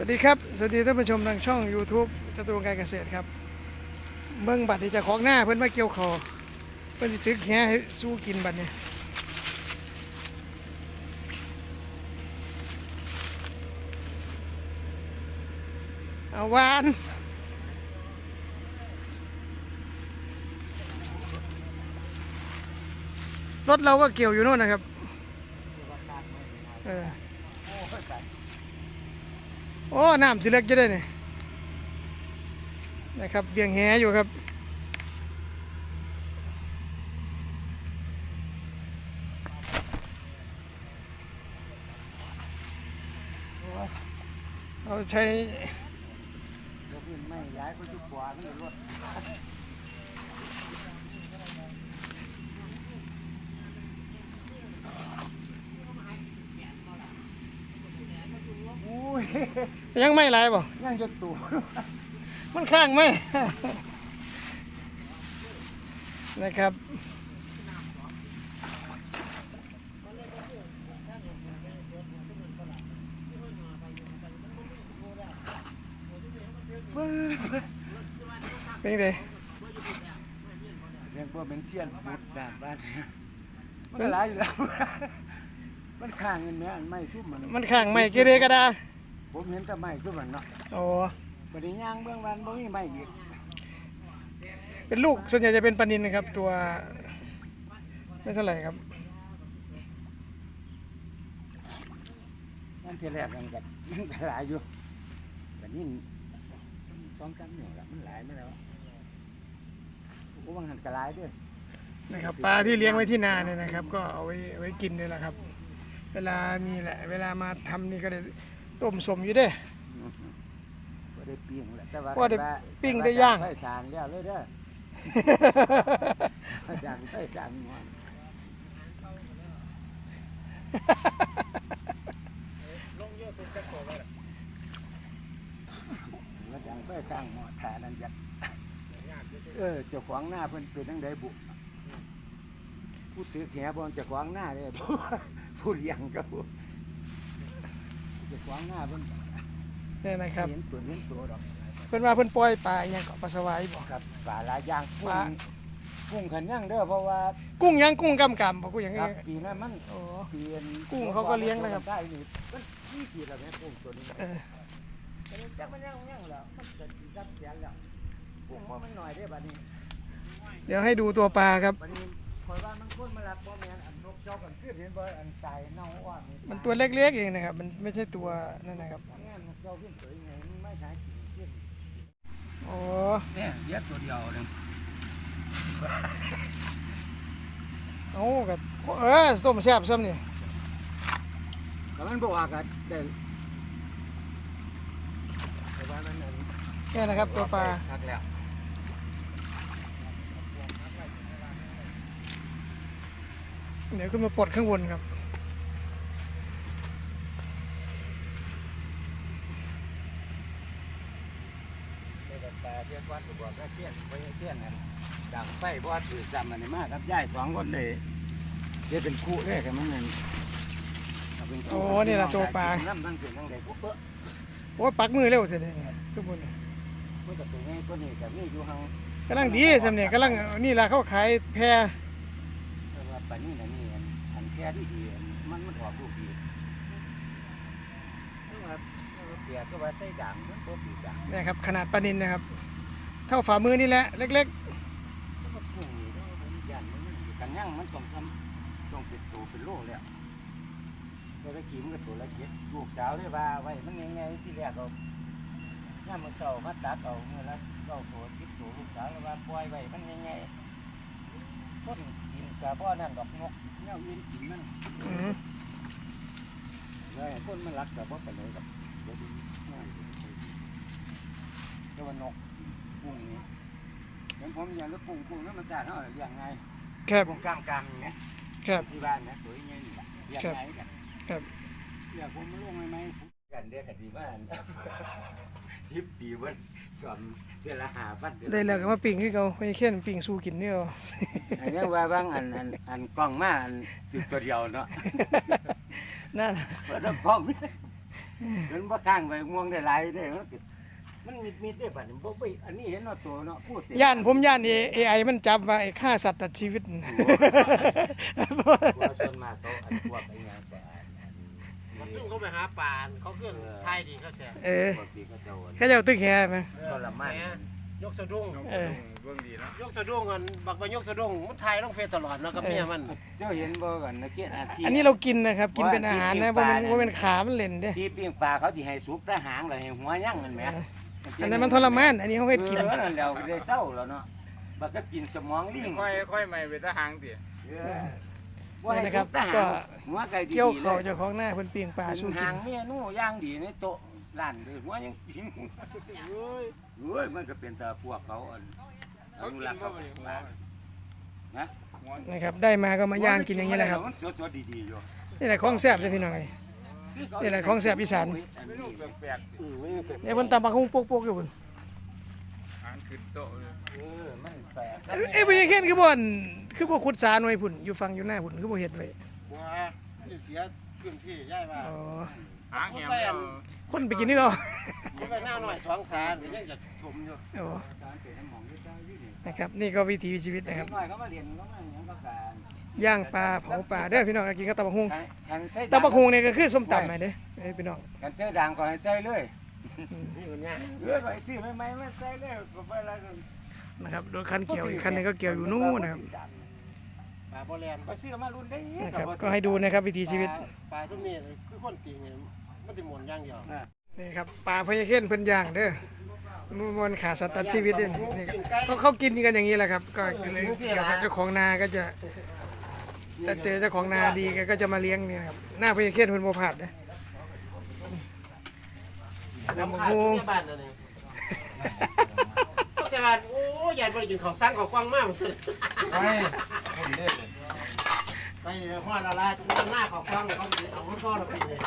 วัสดีครับ สวัสดีท่านผู้ชมทางช่อง YouTube จตุรงค์การเกษตรครับ เบิ่งบัตรที่จะของหน้าเพิ่นมาเกี่ยวคอเพิ่นสิตึกแหให้สู้กินบัตรเนี่ยเอาวาน รถเราก็เกี่ยวอยู่โน่นนะครับ เออ โอ้น้ำสิเล็กจะได้เนี่ยนะครับเบี่ยงแหอยู่ครับเราใช้ไม่ย้ายก็จุกกว่าไม่รถ ยยังไม่ไรบ่ยังจะตัวมันข้างไหมนะครับเป็นไงเรียกว่าเป็นเชียนพุดด่านบ้านเนี่ยมันก็หลายอยู่แล้วมันข้างเงินไหมอันไม่ซุ่มมันมันข้างไหมเกเรกระดา ผมเห็นแต่ไม่ซุ่มมันเนาะโอ้ปฏิย่างเบื้องวันบ่มีไม่อีกเป็นลูกส่วนใหญ่จะเป็นปลานินนะครับ ตัวไม่เท่าไหร่ครับนั่นทีแรกกันกับมันก็หลายอยู่แต่นี่สองกันเนี่ยละมันหลายไม่แล้วโอ้บางหันก็หลายเด้วยนะครับปลาที่เลี้ยงไว้ที่นาเนี่ยนะครับ ก็เอาไว้ไว้กินนี่แหละครับ เวลามีแหละ เวลามาทำนี่ก็ได้ ต้มสมอยู่เด้ก็ได้ปิ้งแหละแต่ว่าว่าได้ปิ้งได้ย่างไฟสารแล้วเลยเด้อจางไฟสารหัวแล้วจางไฟสร้างหัวฐานนั่นจักเออเจ้าของหน้าเพิ่นเป็นจังไดบุผู้ถือแขบนเจ้าของหน้าเลยผู้เลี้ยงก็ผู้เจ้าของหน้าเพิ่นเนี่ยนะครับเห็นตัวเห็นตัวดอกเพิ่นว่าเพิ่นปล่อยปลาอหยังเกาะปลาสวายบอกครับปลาหลายอย่างปลากุ้งขันย่างเด้อเพราะว่ากุ้งยังกุ้งกำกำบอกกูอย่างคนี้รับปีนั้นมันโอ้ เปลี่ยนกุ้งเขาก็เลี้ยงนะครับ ได้นี่มันนี่ปีแล้วแม่กุ้งตัวนี้เออแต่นี่จักมันย่างย่างแล้วมันจะสิจับแขนแล้วกุ้งว่ามันหน่อยได้อบัดนี้เดี๋ยวให้ดูตัวปลาครับบัดนี้ จ้ากันขึ้นเห็นบ่อันใจเน่าอ่อนนี่มันตัวเล็กๆเองนะครับ มันไม่ใช่ตัวนั่นนะครับแม่นนกเจ้าขึ้นสวยไงมันไม่ใช่กินขึ้นโอ้เนี่ยเยอะตัวเดียวนึงเอากับเออต้มแซ่บซ้ำนี่ก็มันบ่ว่ากันได้แต่ว่ามันอันเนี่ยนะครับตัวปลา คักแล้ว เดี๋ยวขึ้นมาปลดข้างบนครับได้แต่ปลาเทียนวัดก็บอกว่าเทียนไปเทียนนั่นดังไฟบ่ถือจำอันนี้มาครับยายสองคนเลยเดี๋ยวเป็นคู่เลยกันมันนั่นเอาเป็นคู่โอ้นี่ล่ะตัวปลา น้ำตั้งเป็นตั้งใดปุ๊บเอ้อโอ้ยปักมือเร็วเสียเลยเนี่ยทุกคนเนี่ยมันก็ตัวนี้ตัวนี้กับนี่อยู่ห่างกำลังดีซ้ำเนี่ยกำลังนี่ล่ะเขาขายแพร แต่ว่าปลานี่น่ะนี่อันอันแค่ ที่ดีอันมันมันออกลูกดีแต่ว่าแต่ว่าเปียกก็ว่าใส่ด่างมันตัวปีด่างเนี่ยครับขนาดปลานินนะครับ เท่าฝ่ามือนี่แหละเล็กแล้วก็กุ้งนี่แล้วมันยันมันอยู่กันย่างมันต้องทำต้องเป็นตัวเป็นโลแล้วแล้วก็กินกับตัวละเจ็ดลูกสาวเลยว่าไว้มันยังไงที่แรกเอาย่ามมือเสามาตัดเอาเมื่อละเก้าตัวสิบตัวลูกสาวเลยว่าปล่อยไว้มันยังไงต้น กินกับพ่อนั่นดอกนกแนวยืนกินมันๆอืมเลยต้นมันรักกับพ่อไปเลยกับเดี๋ยวดีง่ายแต่ว่านกกุ้งนี่เห็นผมอย่างก็กุ้งกุ้งนั่นมันจ่าเท่าไหร่อย่างไงครับกุ้งกลางกลางๆเนี่ยครับที่บ้านนะตัวใหญ่นี่แหละอย่างไงกันครับอยากผมมาลงไหมไหมกันเดียวกันดีบ้านสิบปีวัน สอนเดือนละห้าพันดือนได้แล้วก็มาปิ่งให้เขาไม่แค่นปิ่งสู้กินเนี่ยเอา อันนี้ว่าบางอันอันอันกล้องมาอันจุดตัวเดียวเนาะนั่นว่าต้องกล้องเห็นบ่ข้างไว้ม่วงได้หลายเด้มันก็มันมิดมิดได้บัดนี้บ่ไปอันนี้เห็นว่าตัวเนาะพูดเต็มย่านผมย่านเอไอมันจับว่าไอ้ฆ่าสัตว์ตัดชีวิต ว่าส่วนมากเขาอันพวกไอ้หยังก็อันอันมัน ซุ่มเขาไปหาปลาเขาขึ้นไทยดีเขาแต่เออพวกที่เขาเจ้าอันเขาจะเอาตึกแห่ไหม ทรมานแหยกสะดุ้งเออ เบื้องดีนะยกสะดุ้งกันบักไปยกสะดุ้งมันไทยต้องเฟซตลอดเนาะกับเมียมันเจ้าเห็นบ่กันนักเก็ตอาชีพอันนี้เรากินนะครับ กินเป็นอาหารนะว่ามันว่าเป็นขามันเล่นเด้ที่ปิ้งปลาเขาสิให้สุกแต่หางแล้วให้หัวยั่งนั่นแหมอันนั้นมันทรมานอันนี้เขาให้กิน เออนั่นแล้วได้เศร้าแล้วเนาะบักก็กินสมองลิงค่อยค่อยไม่ไปทหางติเออว่าให้ นี่นะครับสุแต่หางก็หัวไก่ดีๆเกี่ยวเขาลเจ้าของหน้าเพิ่นเปียงปลาสู้กินกิหานงเมียนู่ย่างดีในโต๊ะร้านเลยหัวยังทิ้งเอ้ยเฮ้ยมันก็เป็นตาพวกเขาอันอเขานุกินรักษ์บ่เขาบ่นี่หัวปลาหัวนะครับ ได้มาก็มาย่างกินอย่างนี้แหละครับ มันตัวๆดีๆอยู่นี่แหละของแซ่บเลยพี่น้องเอ้ย นี่แหละของแซ่บอีสาน ไม่รู้แปลกอืมไม่เฟซเนี่ยเพิ่นตำบักหุ่งโปกๆอยู่เพิ่นๆหางขึ้นโต๊ะเลย เออมันแปลก เอ้ยเอ้ยบ่ยังเห็นคือบ่อน คือบ่ขุดสาหน่วยพุ่นอยู่ฟังอยู่หน้าพุ่นคือบ่เฮ็ดไว้บัวเสียพื้นที่ย้ายมาอ๋อหางแหมแล้วคนไปกินนี่ก็มันไปหน้าหน่อยสองสารมันยังจะชมอยู่อ๋อการเป็นน้ำหมองอยู่ใต้อยู่นี่นะครับนี่ก็วิถีชีวิตนะครับน้อยเขามาเรียนเขามาหยังก็การย่างปลาเผาปลาเด้อพี่น้องกินกับตำบักหุ่งคันใส่ตำบักหุ่งนี่ก็คือส้มตำไหมเด้อเอ้ยพี่น้องกันใส่ด่างก่อนให้ใส่เลยนี่มันยากเออก็ให้ซื้อใหม่ๆมาใส่เลยก็ไปแล้วก็นะครับโดยคันเกี่ยวอีกคันหนึงก็เกี่ยวอยู่นู่นนะครับ ปลาโบแลนไปซื้อมารุ่นได้นะครับก็ให้ดูนะครับวิถีชีวิต ปลาปลาส้มนี่คือคนตีเนี่ยมันจะหมุนอย่างเดียว นี่ครับปลาพญาเข้นเพิ่นย่างเด้อมันขาสัตว์ตัดชีวิตเด้อนี่ครับเขาเขากินกันอย่างนี้แหละครับ ก็เลยเกี่ยวกับเจ้าของนาก็จะจะเจอเจ้าของนาดีแกก็จะมาเลี้ยงนี่นะครับหน้าพญาเข้นเพิ่นบ่พลาดเด้อน้ำขาดที่บ้านนั่นเองแต่ว่าโอ้ ยายบ่ได้กินข้าวสั่งข้าวกว้างมากมันไปคนเด็ดเลยไปห้อละลายตรหน้าข้าวกว้างเขาเอาข้าวก้อนไปเลย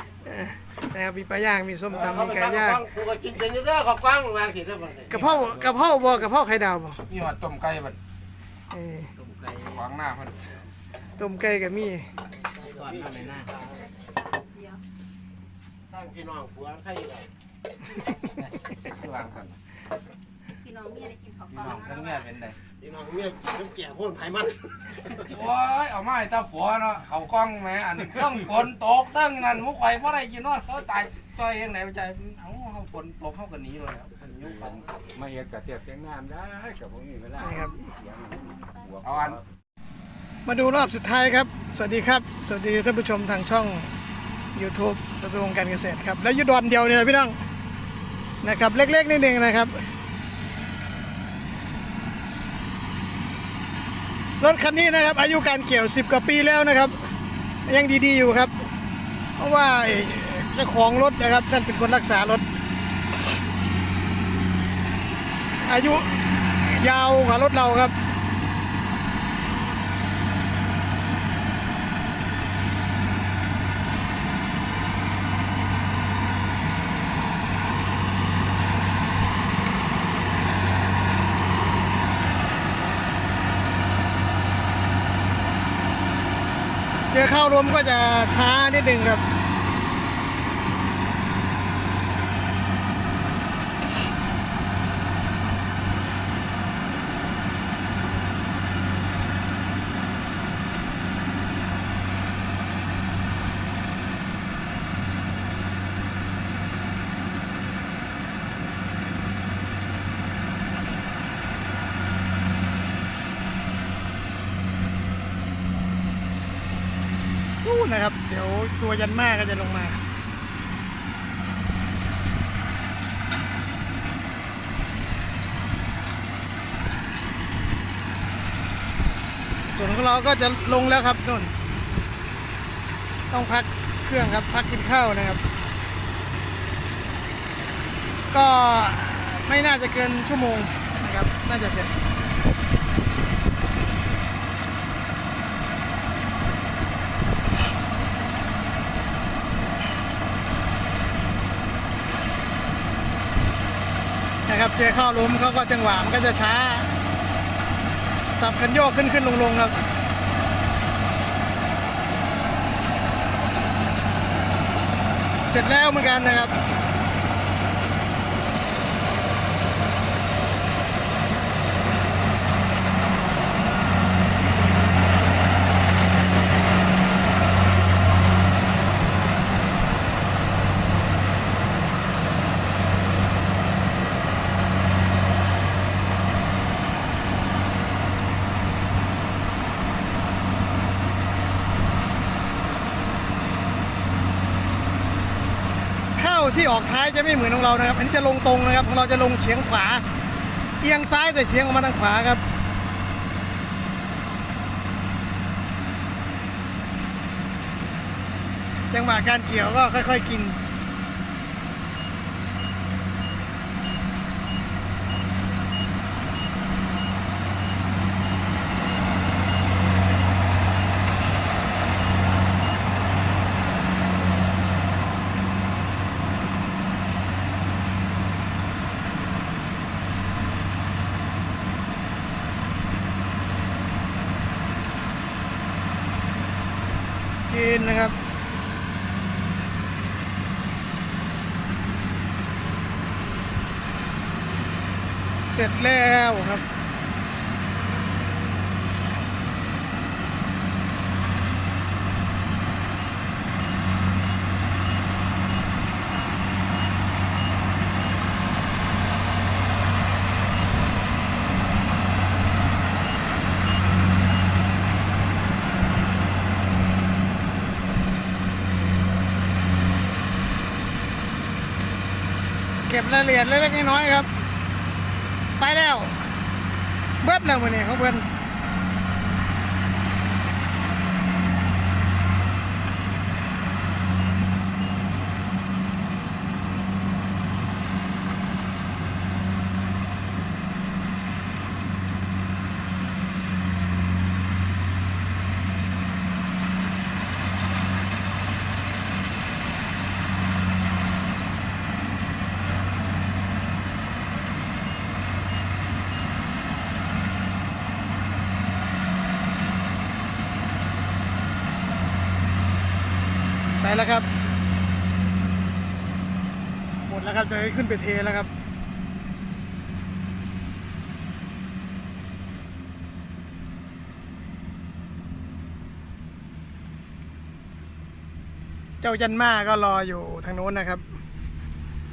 นะครับมีปลาย่างมีส้มตำมีไก่ย่างกูก็กินเป็นเด้อข้าวกว้างวางสิเด้อบ่ได้กระเพรากระเพราบ่กระเพราไข่ดาวบ่นี่ว่าต้มไก่บัดเออขวางหน้าเพิ่นต้มไก่ก็มีทางพี่น้องผัวใครล่ะคือวางกัน พี่น้องมีอะไรกินข้าวพี่กล่น้อองงทั้งเมียเป็นไดพี่น้องเมียน้ำแก่พ่นไผมันโอ้ยเอาไม้ตาผัวเนาะเขากล้องแหมอันต้องฝนตกตั้งนั่นมุกไข่บ่ได้กินนอนเขาตายจอยเองไหนไปใจเอ้าเฮาฝนตกเฮาก็หนีเลยแล้วมันยุ่งเขามาเฮ็ดกระเทียมแกงน้ำได้กับพวกนี้เวลานี่ครับเอาอันมาดูรอบสุดท้ายครับ สวัสดีครับ สวัสดีท่านผู้ชมทางช่อง YouTube ตะตรงการเกษตรครับ แล้วอยูดอนเดียวเนี่ยนะพี่น้องนะครับ เล็กๆนิดนึงนะครับ รถคันนี้นะครับ อายุการเกี่ยว 10กว่าปีแล้วนะครับ ยังดีๆอยู่ครับ เพราะว่าไอ้เจ้าของรถนะครับท่านเป็นคนรักษารถ อายุยาวกว่ารถเราครับ เจอเข้ารวมก็จะช้านิดหนึ่งครับ นะครับ เดี๋ยวตัวยันมาก็จะลงมาส่วนของเราก็จะลงแล้วครับนู่น ต้องพักเครื่องครับ พักกินข้าวนะครับ ก็ไม่น่าจะเกินชั่วโมงนะครับ น่าจะเสร็จ ครับเจอเข้าล้มเขาก็จังหวะมันก็จะช้า สับคันโยกขึ้นขึ้นลงลงครับเสร็จแล้วเหมือนกันนะครับ ที่ออกท้ายจะไม่เหมือนของเรานะครับ อันนี้จะลงตรงนะครับของเราจะลงเฉียงขวา เอียงซ้ายแต่เฉียงออกมาทางขวาครับจังหวะการเกี่ยวก็ค่อย ๆ กิน นนะครับ เสร็จแล้วค รับเรายละเอียดเล็กๆน้อยๆครับ ไปแล้ว เบิดแล้วมือนี้เขาเพิ่น แล้วครับ หมดแล้วครับเดี๋ยวขึ้นไปเทแล้วครับเจ้าจันมาก็รออยู่ทางโน้นนะครับ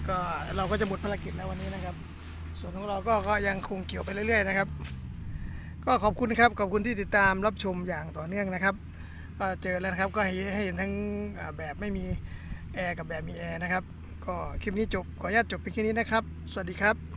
ก็เราก็จะหมดภารกิจแล้ววันนี้นะครับ ส่วนของเราก็ก็ยังคงเกี่ยวไปเรื่อยๆนะครับ ก็ขอบคุณครับขอบคุณที่ติดตามรับชมอย่างต่อเนื่องนะครับ ก็เจอแล้วนะครับก็ให้เห็นทั้งแบบไม่มีแอร์กับแบบมีแอร์นะครับ ก็คลิปนี้จบขออนุญาตจบไปแค่นี้นะครับ สวัสดีครับ